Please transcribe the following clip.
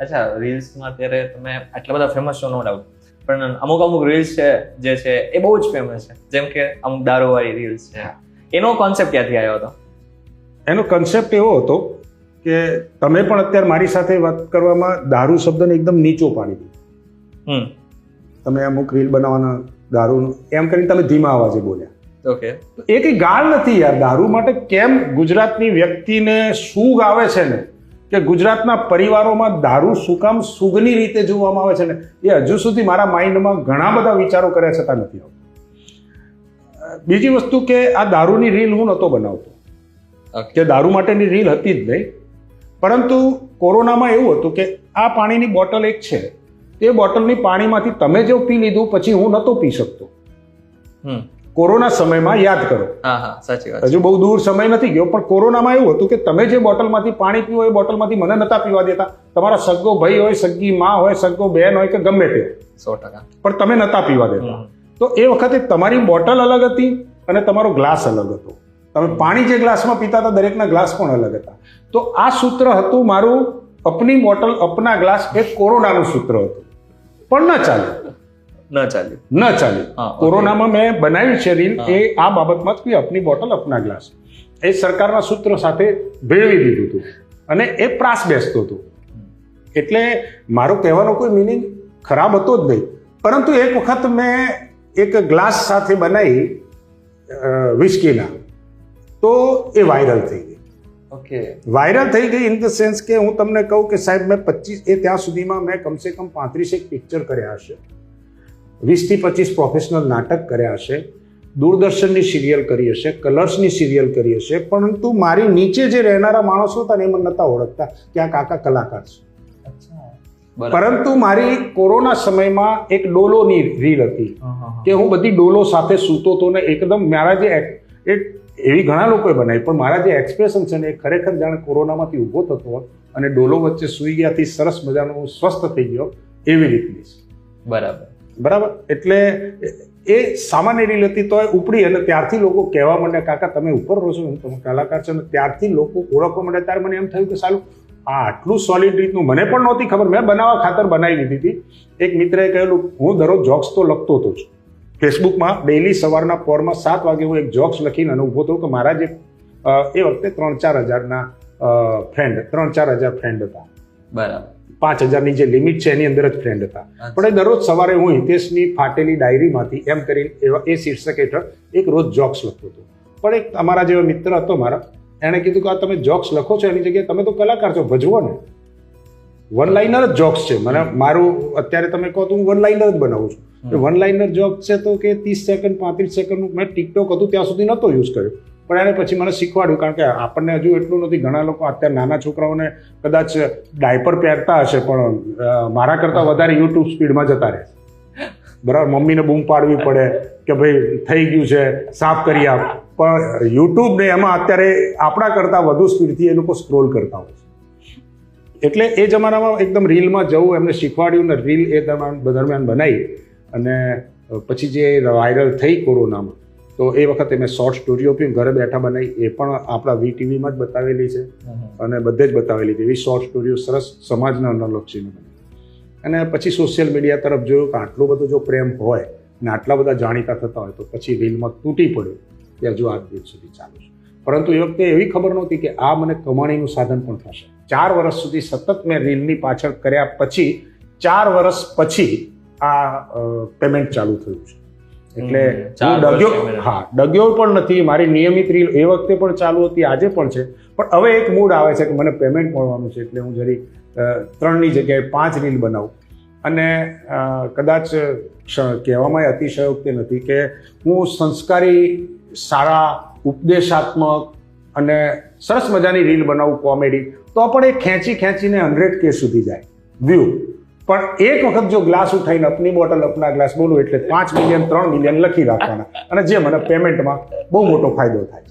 અચ્છા રીલ્સમાં અત્યારે તમે આટલા બધા ફેમસ છો નો ડાઉટ પણ અમુક અમુક રીલ્સ છે જે છે એ બહુ જ ફેમસ છે. જેમ કે અમુક દારૂવાળી રીલ્સ છે. એનો કોન્સેપ્ટ ક્યાંથી આવ્યો હતો? એનો કન્સેપ્ટ એવો હતો કે તમે પણ અત્યારે મારી સાથે વાત કરવામાં દારૂ શબ્દને એકદમ નીચો પાડી દીધો. હમ. તમે અમુક રીલ બનાવવાના દારૂનું એમ કરીને તમે ધીમા અવાજે બોલ્યા. ઓકે. એ કઈ ગાળ નથી યાર દારૂ માટે કેમ ગુજરાતની વ્યક્તિને શું આવે છે ને? કે ગુજરાતના પરિવારોમાં દારૂ શું કામ સુગની રીતે જોવામાં આવે છે ને એ હજુ સુધી મારા માઇન્ડમાં ઘણા બધા વિચારો કર્યા છતાં નથી આવતો. બીજી વસ્તુ કે આ દારૂની રીલ હું નહોતો બનાવતો. કે દારૂ માટેની રીલ હતી જ નહીં. પરંતુ કોરોનામાં એવું હતું કે આ પાણીની બોટલ એક છે. એ બોટલની પાણીમાંથી તમે જો પી લીધું પછી હું નહોતો પી શકતો. કોરોના સમયમાં યાદ કરો. હા હા સાચી વાત હજુ બહુ દૂર સમય નથી ગયો પણ કોરોનામાં એવું હતું કે તમે જે બોટલમાંથી પાણી પીવો એ બોટલમાંથી મને નતા પીવા દેતા. તમારા સગો ભાઈ હોય સગ્ગી માં હોય સગ્ગો બહેન હોય કે ગમે તે. સો ટકા. પણ તમે નતા પીવા દેતા. તો એ વખતે તમારી બોટલ અલગ હતી અને તમારો ગ્લાસ અલગ હતો. તમે પાણી જે ગ્લાસમાં પીતા હતા દરેકના ગ્લાસ પણ અલગ હતા. તો આ સૂત્ર હતું મારું અપની બોટલ અપના ગ્લાસ એ કોરોનાનું સૂત્ર હતું. પણ ન ચાલ્યું ન ચાલ્યું. ન ચાલ્યું. કોરોનામાં મેં બનાવ્યું છે રીલ એ આ બાબતમાં કે અપની બોટલ અપના ગ્લાસ. એ સરકારના સૂત્ર સાથે ભેળવી દીધું હતું અને એ પ્રાસ બેસતો હતું. એટલે મારો કહેવાનો કોઈ મિનિંગ ખરાબ હતો જ નહીં. પરંતુ એક વખત મેં એક ગ્લાસ સાથે બનાવી વિસ્કીના તો એ વાયરલ થઈ ગઈ. ઓકે. વાયરલ થઈ ગઈ ઇન ધ સેન્સ કે હું તમને કહું કે સાહેબ મેં પચીસ એ ત્યાં સુધીમાં મેં કમસે કમ પાંત્રીસેક પિક્ચર કર્યા હશે. વીસથી પચીસ પ્રોફેશનલ નાટક કર્યા હશે દૂરદર્શનની સિરિયલ કરી હશે કલર્સની સિરિયલ કરી હશે પરંતુ મારી નીચે જે રહેનારા માણસો હતા ને એ મને નહોતા ઓળખતા કે આ કાકા કલાકાર છે પરંતુ મારી કોરોના સમયમાં એક ડોલોની રીલ હતી. કે હું બધી ડોલો સાથે સૂતો હતો ને એકદમ મારા જે એક- એવી ઘણા લોકોએ બનાવી પણ મારા જે એક્સપ્રેશન છે ને એ ખરેખર જાણે કોરોનામાંથી ઊભો થતો અને ડોલો વચ્ચે સૂઈ ગયાથી સરસ મજાનો હું સ્વસ્થ થઈ ગયો એવી રીતની. બરાબર બરાબર? એટલે એ સામાન્ય રીલ હતી તો ઉપડી અને ત્યારથી લોકો કહેવા માંડ્યા કાકા, તમે ઉપર રહો છો તમે કલાકાર છો. અને ત્યારથી લોકો ઓળખવા માંડ્યા ત્યારે મને એમ થયું કે સારું આ આટલું સોલિડ રીતનું મને પણ નહોતી ખબર. મેં બનાવવા ખાતર બનાવી લીધી હતી. એક મિત્રએ કહેલું, હું દરરોજ જોક્સ તો લખતો હતો જ ફેસબુકમાં ડેઈલી સવારના પોરમાં સાત વાગે હું એક જોક્સ લખીને અને ઊભો થયો કે મારા જે એ વખતે ત્રણ ચાર હજારના ફ્રેન્ડ ત્રણ ચાર હજાર ફ્રેન્ડ હતા. બરાબર. પાંચ હજારની જે લિમિટ છે એની અંદર જ ફ્રેન્ડ હતા. પણ એ દરરોજ સવારે હું હિતેશની ફાટેલી ડાયરીમાંથી એમ કરીને એવા એ શીર્ષક હેઠળ એક રોજ જોક્સ લખતો હતો. પણ એક અમારા જેવો મિત્ર હતો મારા એણે કીધું કે આ તમે જોક્સ લખો છો એની જગ્યાએ તમે તો કલાકાર છો ભજવો ને. વન લાઇનર જ જોક્સ છે. મને મારું અત્યારે તમે કહો તો હું વન લાઇનર જ બનાવું છું. વન લાઇનર જોક છે તો કે ત્રીસ સેકન્ડ પાંત્રીસ સેકન્ડનું મેં ટિકટોક હતું ત્યાં સુધી નહોતો યુઝ કર્યો. પણ એને પછી મને શીખવાડ્યું, કારણ કે આપણને હજુ એટલું નથી. ઘણા લોકો અત્યારે નાના છોકરાઓને કદાચ ડાયપર પહેરતા હશે, પણ મારા કરતાં વધારે યુટ્યુબ સ્પીડમાં જતા રહે બરાબર? મમ્મીને બૂમ પાડવી પડે કે ભાઈ થઈ ગયું છે, સાફ કરી આપ. પણ યુટ્યુબ ને એમાં અત્યારે આપણા કરતાં વધુ સ્પીડથી એ લોકો સ્ક્રોલ કરતા હોય છે. એટલે એ જમાનામાં એકદમ રીલમાં જવું, એમને શીખવાડ્યું ને રીલ એ દરમિયાન દરમિયાન બનાવી અને પછી જે વાયરલ થઈ કોરોનામાં તો એ વખતે મેં શોર્ટ સ્ટોરીઓ પણ ઘરે બેઠા બનાવી એ પણ આપણા વી ટીવીમાં જ બતાવેલી છે. અને બધે જ બતાવેલી છે. એવી શોર્ટ સ્ટોરીઓ સરસ સમાજને અનુલક્ષીને બની અને પછી સોશિયલ મીડિયા તરફ જોયું કે આટલો બધો જો પ્રેમ હોય ને આટલા બધા જાણીતા થતા હોય તો પછી રીલમાં તૂટી પડ્યું કે હજુ આજ દિવસ સુધી ચાલુ છે. પરંતુ એ વખતે એવી ખબર નહોતી કે આ મને કમાણીનું સાધન પણ થશે. ચાર વર્ષ સુધી સતત મેં રીલની પાછળ કર્યા પછી ચાર વર્ષ પછી આ પેમેન્ટ ચાલુ થયું છે. એટલે હું ડગ્યો હા ડગ્યો પણ નથી મારી નિયમિત રીલ એ વખતે પણ ચાલુ હતી આજે પણ છે. પણ હવે એક મૂડ આવે છે કે મને પેમેન્ટ મળવાનું છે એટલે હું જરી ત્રણની જગ્યાએ પાંચ રીલ બનાવું. અને કદાચ કહેવામાં અતિશયોક્તિ નથી કે હું સંસ્કારી સારા ઉપદેશાત્મક અને સરસ મજાની રીલ બનાવું કોમેડી તો પણ એ ખેંચી ખેંચીને હંડ્રેડ કે સુધી જાય. વ્યૂ પણ એક વખત જો ગ્લાસ ઉઠાઈને અપની બોટલ, અપના ગ્લાસ બોલું એટલે પાંચ મિલિયન ત્રણ મિલિયન લખી રાખવાના. અને જે મને પેમેન્ટમાં બહુ મોટો ફાયદો થાય